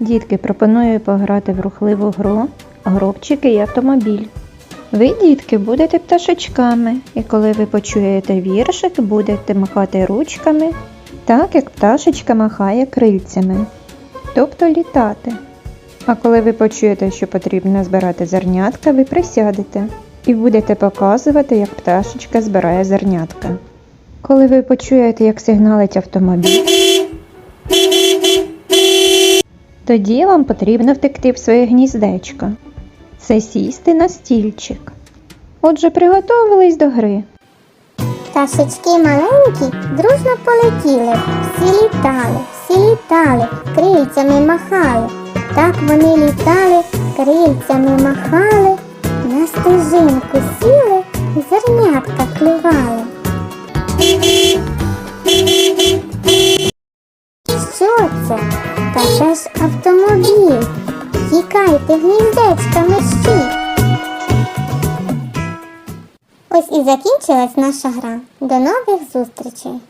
Дітки, пропоную пограти в рухливу гру Гробчики і автомобіль. Ви, дітки, будете пташечками, і коли ви почуєте віршик, будете махати ручками, так як пташечка махає крильцями, тобто літати. А коли ви почуєте, що потрібно збирати зернятка, ви присядете і будете показувати, як пташечка збирає зернятка. Коли ви почуєте, як сигналить автомобіль, тоді вам потрібно втекти в своє гніздечко. Це сісти на стільчик. Отже, приготовились до гри. Пташечки маленькі дружно полетіли, всі літали, всі літали, крильцями махали. Так вони літали, крильцями махали, на стежинку сіли, зернятка клювали. Що це? Та час автомобіль. Тікайте гніздечка мерщі. Ось і закінчилась наша гра. До нових зустрічей!